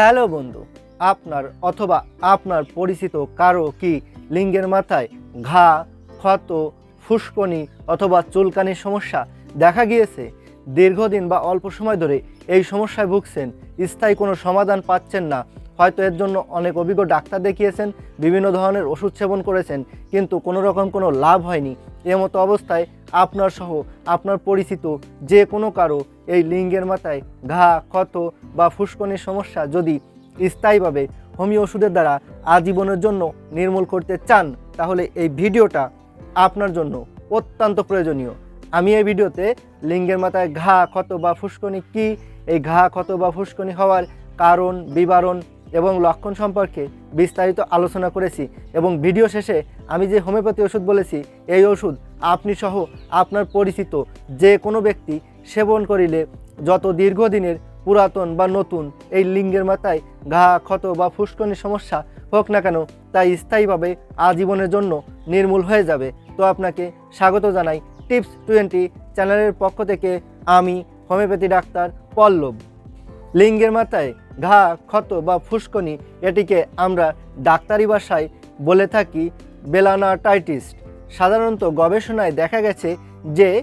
Hello বন্ধু, আপনার অথবা আপনার পরিচিত কারও কি লিঙ্গের মাথায় ঘা, ক্ষত, ফুসকনি অথবা চুলকানির সমস্যা দেখা গিয়েছে? দীর্ঘদিন বা অল্প সময় ধরে এই সমস্যায় ভুগছেন, স্থায়ী কোনো সমাধান পাচ্ছেন না হয়তো এর জন্য অনেক অভিজ্ঞ ডাক্তার দেখিয়েছেন, বিভিন্ন ধরনের ওষুধ সেবন করেছেন, কিন্তু কোনো রকম কোনো লাভ হয়নি। এমতো অবস্থায় আপনার সহ আপনার পরিচিত যে কোনো কারও এই লিঙ্গের মাথায় ঘা, ক্ষত বা ফুসকনির সমস্যা যদি স্থায়ীভাবে হোমিও ওষুধের দ্বারা আজীবনের জন্য নির্মূল করতে চান, তাহলে এই ভিডিওটা আপনার জন্য অত্যন্ত প্রয়োজনীয়। আমি এই ভিডিওতে লিঙ্গের মাথায় ঘা, ক্ষত বা ফুসকনি কি, এই ঘা, ক্ষত বা ফুসকনি হওয়ার কারণ, বিবরণ এবং লক্ষণ সম্পর্কে বিস্তারিত আলোচনা করেছি এবং ভিডিও শেষে আমি যে হোমিওপ্যাথি ওষুধ বলেছি, এই ওষুধ আপনি সহ আপনার পরিচিত যে কোনো ব্যক্তি সেবন করিলে যত দীর্ঘদিনের পুরাতন বা নতুন এই লিঙ্গের মাথায় ঘা, ক্ষত বা ফুসকনির সমস্যা হোক না কেন, তা স্থায়ীভাবে আজীবনের জন্য নির্মূল হয়ে যাবে। তো আপনাকে স্বাগত জানাই টিপস টোয়েন্টি চ্যানেলের পক্ষ থেকে আমি হোমিওপ্যাথি ডাক্তার পল্লব। লিঙ্গের মাথায় ঘা, ক্ষত বা ফুসকনি এটিকে আমরা ডাক্তারি ভাষায় বলে থাকি বেলানাটাইটিস। সাধারণত গবেষণায় দেখা গেছে যে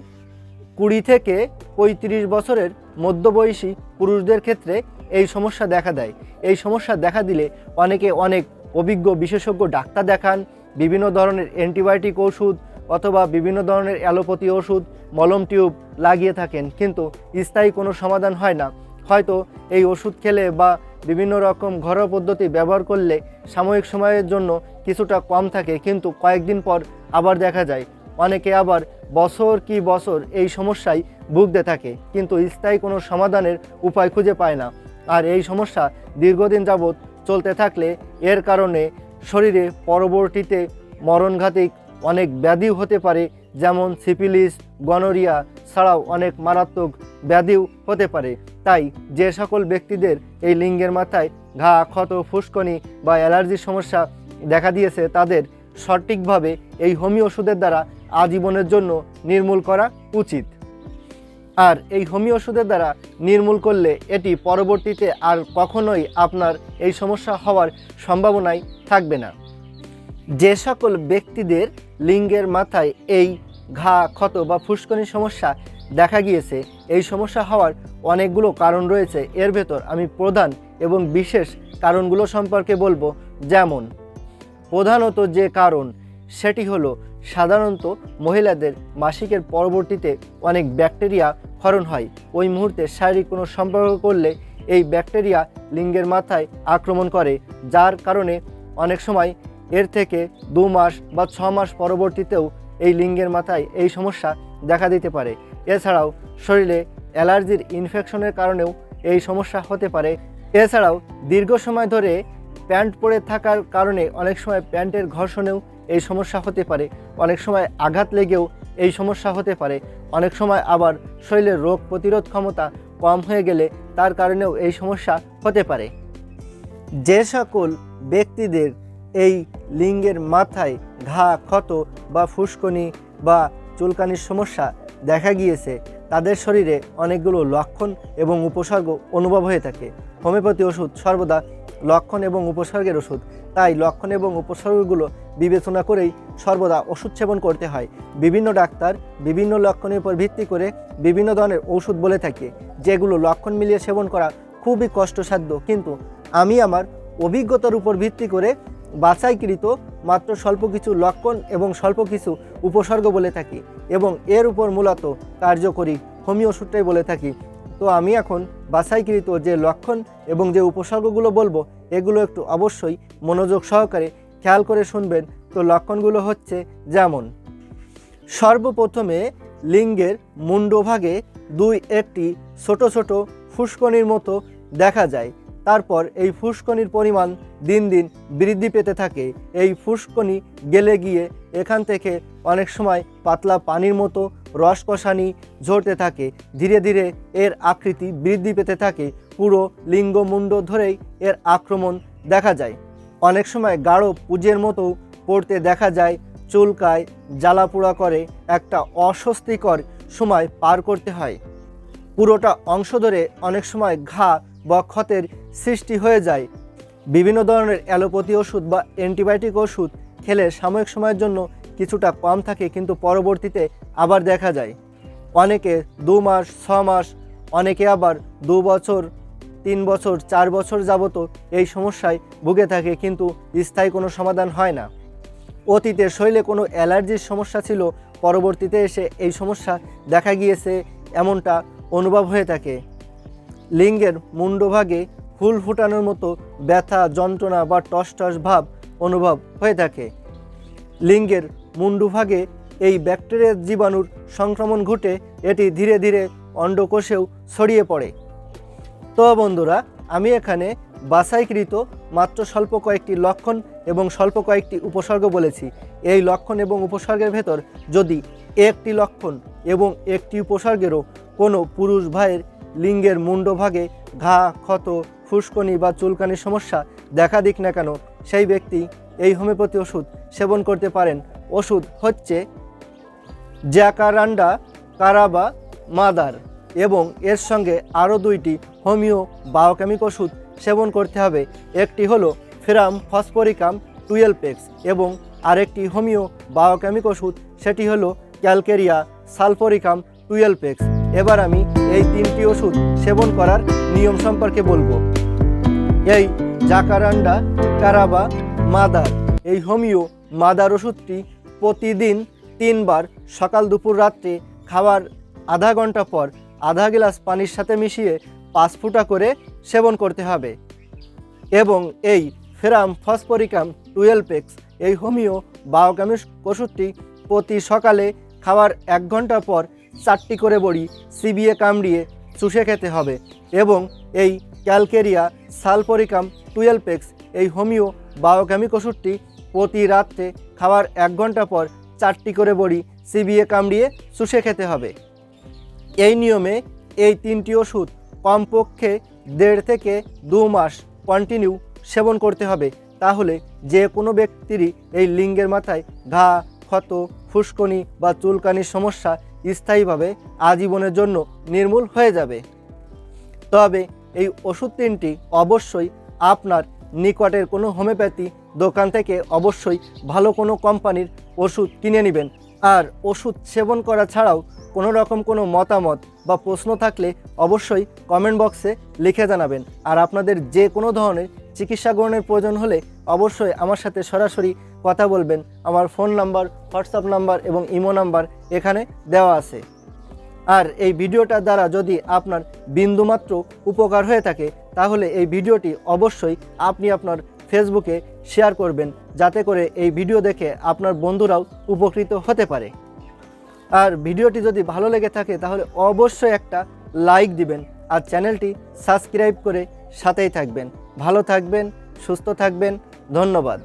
কুড়ি থেকে পঁয়ত্রিশ বছরের মধ্যবয়সী পুরুষদের ক্ষেত্রে এই সমস্যা দেখা দেয়। এই সমস্যা দেখা দিলে অনেকে অনেক অভিজ্ঞ বিশেষজ্ঞ ডাক্তার দেখান, বিভিন্ন ধরনের অ্যান্টিবায়োটিক ওষুধ অথবা বিভিন্ন ধরনের অ্যালোপ্যাথি ওষুধ, মলম টিউব লাগিয়ে থাকেন। কিন্তু স্থায়ী কোনো সমাধান হয় না। হয়তো এই ওষুধ খেলে বা বিভিন্ন রকম ঘরোয়া পদ্ধতি ব্যবহার করলে সাময়িক সময়ের জন্য কিছুটা কম থাকে, কিন্তু কয়েকদিন পর আবার দেখা যায়। অনেকে আবার বছর কি বছর এই সমস্যায় ভুগতে থাকে, কিন্তু স্থায়ী কোনো সমাধানের উপায় খুঁজে পায় না। আর এই সমস্যা দীর্ঘদিন যাবৎ চলতে থাকলে এর কারণে শরীরে পরবর্তীতে মরণঘাতিক অনেক ব্যাধিও হতে পারে যেমন সিপিলিস গনোরিয়া ছাড়াও অনেক মারাত্মক ব্যাধিও হতে পারে। তাই যে সকল ব্যক্তিদের এই লিঙ্গের মাথায় ঘা, ক্ষত, ফুসকনি বা অ্যালার্জির সমস্যা দেখা দিয়েছে, তাদের সঠিকভাবে এই হোমিও ওষুধের দ্বারা আজীবনের জন্য নির্মূল করা উচিত। আর এই হোমিও ওষুধের দ্বারা নির্মূল করলে এটি পরবর্তীতে আর কখনোই আপনার এই সমস্যা হওয়ার সম্ভাবনাই থাকবে না। যে সকল ব্যক্তিদের লিঙ্গের মাথায় এই ঘা, ক্ষত বা ফুসকনির সমস্যা দেখা গিয়েছে, এই সমস্যা হওয়ার অনেকগুলো কারণ রয়েছে। এর ভেতর আমি প্রধান এবং বিশেষ কারণগুলো সম্পর্কে বলব। যেমন, প্রধানত যে কারণ, সেটি হলো সাধারণত মহিলাদের মাসিকের পরবর্তীতে অনেক ব্যাকটেরিয়া ক্ষরণ হয়। ওই মুহূর্তে শারীরিক কোনো সম্পর্ক করলে এই ব্যাকটেরিয়া লিঙ্গের মাথায় আক্রমণ করে, যার কারণে অনেক সময় এর থেকে দু মাস বা ছ মাস পরবর্তীতেও এই লিঙ্গের মাথায় এই সমস্যা দেখা দিতে পারে। এছাড়াও শরীরে অ্যালার্জির ইনফেকশনের কারণেও এই সমস্যা হতে পারে। এছাড়াও দীর্ঘ সময় ধরে প্যান্ট পরে থাকার কারণে অনেক সময় প্যান্টের ঘর্ষণেও এই সমস্যা হতে পারে। অনেক সময় আঘাত লেগেও এই সমস্যা হতে পারে। অনেক সময় আবার শরীরের রোগ প্রতিরোধ ক্ষমতা কম হয়ে গেলে তার কারণেও এই সমস্যা হতে পারে। যে সকল ব্যক্তিদের এই লিঙ্গের মাথায় ঘা, ক্ষত বা ফুসকনি বা চুলকানির সমস্যা দেখা গিয়েছে। তাদের শরীরে অনেকগুলো লক্ষণ এবং উপসর্গ অনুভব হয়ে থাকে। হোমিওপ্যাথি ওষুধ সর্বদা লক্ষণ এবং উপসর্গের ওষুধ। তাই লক্ষণ এবং উপসর্গগুলো বিবেচনা করেই সর্বদা ওষুধ সেবন করতে হয়। বিভিন্ন ডাক্তার বিভিন্ন লক্ষণের উপর ভিত্তি করে বিভিন্ন ধরনের ওষুধ বলে থাকে, যেগুলো লক্ষণ মিলিয়ে সেবন করা খুবই কষ্টসাধ্য। কিন্তু আমি আমার অভিজ্ঞতার উপর ভিত্তি করে বাছাইকৃত মাত্র স্বল্প কিছু লক্ষণ এবং স্বল্প কিছু উপসর্গ বলে থাকি এবং এর উপর মূলত কার্যকরী হোমিও ওষুধটাই বলে থাকি। তো আমি এখন বাছাইকৃত যে লক্ষণ এবং যে উপসর্গগুলো বলব, এগুলো একটু অবশ্যই মনোযোগ সহকারে খেয়াল করে শুনবেন। তো লক্ষণগুলো হচ্ছে যেমন, সর্বপ্রথমে লিঙ্গের মুন্ডভাগে দুই একটি ছোট ছোট ফুসকনির মতো দেখা যায়। তারপর এই ফুসকনির পরিমাণ দিন দিন বৃদ্ধি পেতে থাকে। এই ফুসকনি গেলে গিয়ে এখান থেকে অনেক সময় পাতলা পানির মতো রসকষানি ঝরতে থাকে। ধীরে ধীরে এর আকৃতি বৃদ্ধি পেতে থাকে। পুরো লিঙ্গমুণ্ড ধরেই এর আক্রমণ দেখা যায়। অনেক সময় গাঢ় পুজের মতো পড়তে দেখা যায়। চুলকায়, জ্বালাপোড়া করে, একটা অস্বস্তিকর সময় পার করতে হয়। পুরোটা অংশ ধরে অনেক সময় ঘা বা ক্ষতের সৃষ্টি হয়ে যায়। বিভিন্ন ধরনের অ্যালোপ্যাথি ওষুধ বা অ্যান্টিবায়োটিক ওষুধ খেলে সাময়িক সময়ের জন্য কিছুটা কম থাকে কিন্তু পরবর্তীতে আবার দেখা যায়। অনেকে দু মাস, ছ মাস, অনেকে আবার দু বছর, তিন বছর, চার বছর যাবত এই সমস্যায় ভুগে থাকে কিন্তু স্থায়ী কোনো সমাধান হয় না। অতীতে শরীরে কোনো অ্যালার্জির সমস্যা ছিল, পরবর্তীতে এসে এই সমস্যা দেখা গিয়েছে, এমনটা অনুভব হয়ে থাকে। লিঙ্গের মুন্ডভাগে ফুল ফুটানোর মতো ব্যথা, যন্ত্রণা বা টস টস ভাব অনুভব হয়ে থাকে। লিঙ্গের মুন্ডুভাগে এই ব্যাকটেরিয়ার জীবাণুর সংক্রমণ ঘটে, এটি ধীরে ধীরে অন্ডকোষেও ছড়িয়ে পড়ে। তো বন্ধুরা, আমি এখানে বাছাইকৃত মাত্র স্বল্প কয়েকটি লক্ষণ এবং স্বল্প কয়েকটি উপসর্গ বলেছি। এই লক্ষণ এবং উপসর্গের ভেতর যদি একটি লক্ষণ এবং একটি উপসর্গেরও কোনো পুরুষ ভাইয়ের লিঙ্গের মুন্ডভাগে ঘা, ক্ষত ফুসকনি বা চুলকানির সমস্যা দেখা দিক না কেন, সেই ব্যক্তি এই হোমিওপ্যাথি ওষুধ সেবন করতে পারেন। ওষুধ হচ্ছে জ্যাকারান্ডা কারাবা মাদার এবং এর সঙ্গে আরও দুইটি হোমিও বায়োকেমিক ওষুধ সেবন করতে হবে। একটি হলো ফেরাম ফসফরিকাম টুয়েলভ এক্স এবং আরেকটি হোমিও বায়োকেমিক ওষুধ, সেটি হলো ক্যালকেরিয়া সালফরিকাম টুয়েলভ এক্স এবার আমি এই তিনটি ওষুধ সেবন করার নিয়ম সম্পর্কে বলব। এই জাকারান্ডা, কারাবা, মাদার, এই হোমিও মাদার ওষুধটি প্রতিদিন তিনবার সকাল দুপুর রাত্রে খাওয়ার আধা ঘণ্টা পর আধা গ্লাস পানির সাথে মিশিয়ে পাঁচ ফুটা করে সেবন করতে হবে। এবং এই ফেরাম ফসফরিকাম টুয়েলভ এক্স এই হোমিও বায়োকেমিক ওষুধটি প্রতি সকালে খাওয়ার এক ঘণ্টা পর চারটি করে বড়ি চিবিয়ে কামড়িয়ে চুষে খেতে হবে এবং এই ক্যালকেরিয়া সালপরিকাম টুয়েলভ এক্স এই হোমিও বায়োকেমিক ওষুধটি প্রতি রাত্রে খাওয়ার এক ঘণ্টা পর চারটি করে বড়ি চিবিয়ে কামড়িয়ে চুষে খেতে হবে। এই নিয়মে এই তিনটি ওষুধ কমপক্ষে দেড় থেকে দু মাস কন্টিনিউ সেবন করতে হবে। তাহলে যে কোনো ব্যক্তিরই এই লিঙ্গের মাথায় ঘা, ক্ষত, ফুসকনি বা চুলকানির সমস্যা স্থায়ীভাবে আজীবনের জন্য নির্মূল হয়ে যাবে। তবে এই ওষুধ তিনটি অবশ্যই আপনার নিকটের কোনো হোমিওপ্যাথি দোকান থেকে অবশ্যই ভালো কোনো কোম্পানির ওষুধ কিনে নেবেন। আর ওষুধ সেবন করা ছাড়াও কোনো রকম কোনো মতামত বা প্রশ্ন থাকলে অবশ্যই কমেন্ট বক্সে লিখে জানাবেন। আর আপনাদের যে কোনো ধরনের চিকিৎসা গ্রহণের প্রয়োজন হলে অবশ্যই আমার সাথে সরাসরি কথা বলবেন। আমার ফোন নাম্বার, হোয়াটসঅ্যাপ নাম্বার এবং ইমো নাম্বার এখানে দেওয়া আছে। আর এই ভিডিওটার দ্বারা যদি আপনার বিন্দুমাত্র উপকার হয়ে থাকে, তাহলে এই ভিডিওটি অবশ্যই আপনি আপনার ফেসবুকে শেয়ার করবেন, যাতে করে এই ভিডিও দেখে আপনার বন্ধুরাও উপকৃত হতে পারে। আর ভিডিওটি যদি ভালো লেগে থাকে, তাহলে অবশ্যই একটা লাইক দিবেন আর চ্যানেলটি সাবস্ক্রাইব করে সাথেই থাকবেন। ভালো থাকবেন, সুস্থ থাকবেন। ধন্যবাদ।